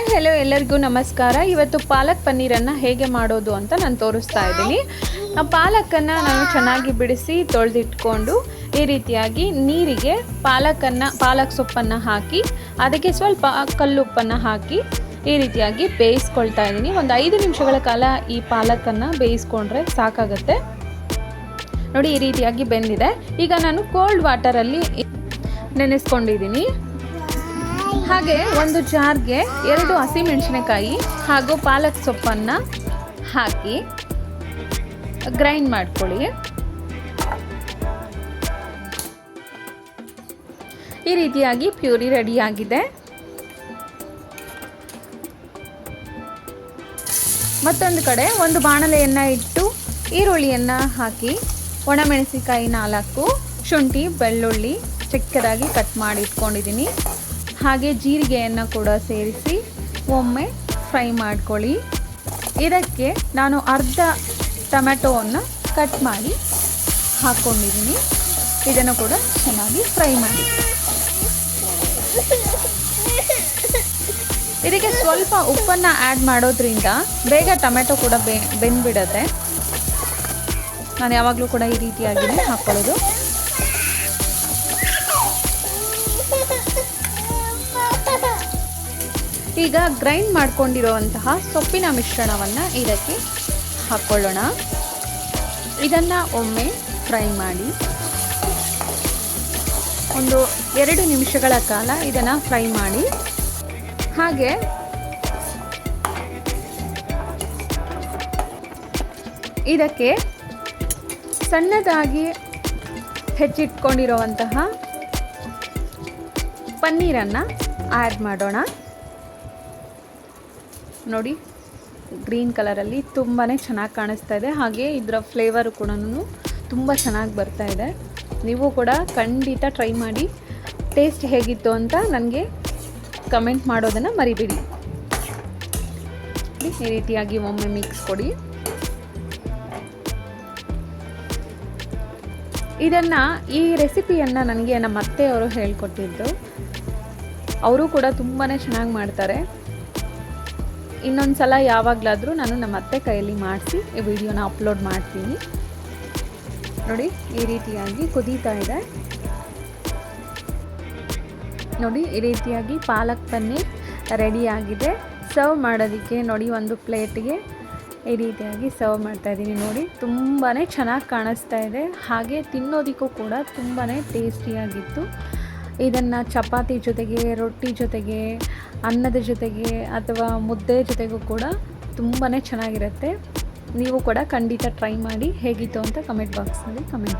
Hi hello ಎಲ್ಲರಿಗೂ ನಮಸ್ಕಾರ. ಇವತ್ತು ಪಾಲಕ್ ಪನ್ನೀರನ್ನು ಹೇಗೆ ಮಾಡೋದು ಅಂತ ನಾನು ತೋರಿಸ್ತಾ ಇದ್ದೀನಿ. ಆ ಪಾಲಕನ್ನು ನಾನು ಚೆನ್ನಾಗಿ ಬಿಡಿಸಿ ತೊಳೆದಿಟ್ಕೊಂಡು ಈ ರೀತಿಯಾಗಿ ನೀರಿಗೆ ಪಾಲಕನ್ನು, ಪಾಲಕ್ ಸೊಪ್ಪನ್ನು ಹಾಕಿ, ಅದಕ್ಕೆ ಸ್ವಲ್ಪ ಕಲ್ಲುಪ್ಪನ್ನು ಹಾಕಿ ಈ ರೀತಿಯಾಗಿ ಬೇಯಿಸ್ಕೊಳ್ತಾ ಇದ್ದೀನಿ. ಒಂದು ಐದು ನಿಮಿಷಗಳ ಕಾಲ ಈ ಪಾಲಕನ್ನು ಬೇಯಿಸ್ಕೊಂಡ್ರೆ ಸಾಕಾಗುತ್ತೆ. ನೋಡಿ, ಈ ರೀತಿಯಾಗಿ ಬೆಂದಿದೆ. ಈಗ ನಾನು ಕೋಲ್ಡ್ ವಾಟರಲ್ಲಿ ನೆನೆಸ್ಕೊಂಡಿದ್ದೀನಿ. ಹಾಗೆ ಒಂದು ಜಾರ್ಗೆ ಎರಡು ಹಸಿಮೆಣಸಿನಕಾಯಿ ಹಾಗೂ ಪಾಲಕ್ ಸೊಪ್ಪನ್ನು ಹಾಕಿ ಗ್ರೈಂಡ್ ಮಾಡ್ಕೊಳ್ಳಿ. ಈ ರೀತಿಯಾಗಿ ಪ್ಯೂರಿ ರೆಡಿಯಾಗಿದೆ ಮತ್ತೊಂದು ಕಡೆ ಒಂದು ಬಾಣಲೆಯನ್ನು ಇಟ್ಟು ಈರುಳ್ಳಿಯನ್ನು ಹಾಕಿ ಒಣಮೆಣಸಿನಕಾಯಿ ನಾಲ್ಕು ಶುಂಠಿ ಬೆಳ್ಳುಳ್ಳಿ ಚಿಕ್ಕದಾಗಿ ಕಟ್ ಮಾಡಿ ಇಟ್ಕೊಂಡಿದ್ದೀನಿ. ಹಾಗೆ ಜೀರಿಗೆಯನ್ನು ಕೂಡ ಸೇರಿಸಿ ಒಮ್ಮೆ ಫ್ರೈ ಮಾಡ್ಕೊಳ್ಳಿ. ಇದಕ್ಕೆ ನಾನು ಅರ್ಧ ಟೊಮೆಟೊವನ್ನು ಕಟ್ ಮಾಡಿ ಹಾಕ್ಕೊಂಡಿದ್ದೀನಿ ಇದನ್ನು ಕೂಡ ಚೆನ್ನಾಗಿ ಫ್ರೈ ಮಾಡಿ. ಇದಕ್ಕೆ ಸ್ವಲ್ಪ ಉಪ್ಪನ್ನು ಆ್ಯಡ್ ಮಾಡೋದ್ರಿಂದ ಬೇಗ ಟೊಮೆಟೊ ಕೂಡ ಬೆಂದ್ಬಿಡುತ್ತೆ. ನಾನು ಯಾವಾಗಲೂ ಕೂಡ ಈ ರೀತಿಯಾಗಿ ಹಾಕ್ಕೊಳ್ಳೋದು ಈಗ ಗ್ರೈಂಡ್ ಮಾಡ್ಕೊಂಡಿರುವಂತಹ ಸೊಪ್ಪಿನ ಮಿಶ್ರಣವನ್ನು ಇದಕ್ಕೆ ಹಾಕ್ಕೊಳ್ಳೋಣ. ಇದನ್ನು ಒಮ್ಮೆ ಫ್ರೈ ಮಾಡಿ. ಒಂದು ಎರಡು ನಿಮಿಷಗಳ ಕಾಲ ಇದನ್ನು ಫ್ರೈ ಮಾಡಿ. ಹಾಗೆ ಇದಕ್ಕೆ ಸಣ್ಣದಾಗಿ ಹೆಚ್ಚಿಟ್ಕೊಂಡಿರುವಂತಹ ಪನ್ನೀರನ್ನು ಆ್ಯಡ್ ಮಾಡೋಣ. ನೋಡಿ, ಗ್ರೀನ್ ಕಲರಲ್ಲಿ ತುಂಬಾ ಚೆನ್ನಾಗಿ ಕಾಣಿಸ್ತಾ ಇದೆ. ಹಾಗೆ ಇದರ ಫ್ಲೇವರು ಕೂಡ ತುಂಬ ಚೆನ್ನಾಗಿ ಬರ್ತಾ ಇದೆ. ನೀವು ಕೂಡ ಖಂಡಿತ ಟ್ರೈ ಮಾಡಿ. ಟೇಸ್ಟ್ ಹೇಗಿತ್ತು ಅಂತ ನನಗೆ ಕಮೆಂಟ್ ಮಾಡೋದನ್ನು ಮರಿಬೇಡಿ. ಈ ರೀತಿಯಾಗಿ ಒಮ್ಮೆ ಮಿಕ್ಸ್ ಕೊಡಿ. ಇದನ್ನು ಈ ರೆಸಿಪಿಯನ್ನು ನನಗೆ ನಮ್ಮ ಅತ್ತೆಯವರು ಹೇಳಿಕೊಟ್ಟಿದ್ದು. ಅವರು ಕೂಡ ತುಂಬಾ ಚೆನ್ನಾಗಿ ಮಾಡ್ತಾರೆ. ಇನ್ನೊಂದು ಸಲ ಯಾವಾಗಲಾದರೂ ನಾನು ನಮ್ಮ ಅತ್ತೆ ಕೈಯಲ್ಲಿ ಮಾಡಿಸಿ ಈ ವಿಡಿಯೋನ ಅಪ್ಲೋಡ್ ಮಾಡ್ತೀನಿ. ನೋಡಿ, ಈ ರೀತಿಯಾಗಿ ಕುದೀತಾ ಇದೆ. ನೋಡಿ, ಈ ರೀತಿಯಾಗಿ ಪಾಲಕ್ ಪನ್ನೀರ್ ರೆಡಿಯಾಗಿದೆ ಸರ್ವ್ ಮಾಡೋದಕ್ಕೆ ನೋಡಿ, ಒಂದು ಪ್ಲೇಟ್ಗೆ ಈ ರೀತಿಯಾಗಿ ಸರ್ವ್ ಮಾಡ್ತಾ ಇದ್ದೀನಿ. ನೋಡಿ ತುಂಬಾ ಚೆನ್ನಾಗಿ ಕಾಣಿಸ್ತಾ ಇದೆ. ಹಾಗೆ ತಿನ್ನೋದಕ್ಕೂ ಕೂಡ ತುಂಬಾ ಟೇಸ್ಟಿಯಾಗಿತ್ತು ಇದನ್ನು ಚಪಾತಿ ಜೊತೆಗೆ, ರೊಟ್ಟಿ ಜೊತೆಗೆ, ಅನ್ನದ ಜೊತೆಗೆ ಅಥವಾ ಮುದ್ದೆ ಜೊತೆಗೂ ಕೂಡ ತುಂಬಾ ಚೆನ್ನಾಗಿರುತ್ತೆ. ನೀವು ಕೂಡ ಖಂಡಿತ ಟ್ರೈ ಮಾಡಿ ಹೇಗಿತ್ತು ಅಂತ ಕಮೆಂಟ್ ಬಾಕ್ಸಲ್ಲಿ ಕಮೆಂಟ್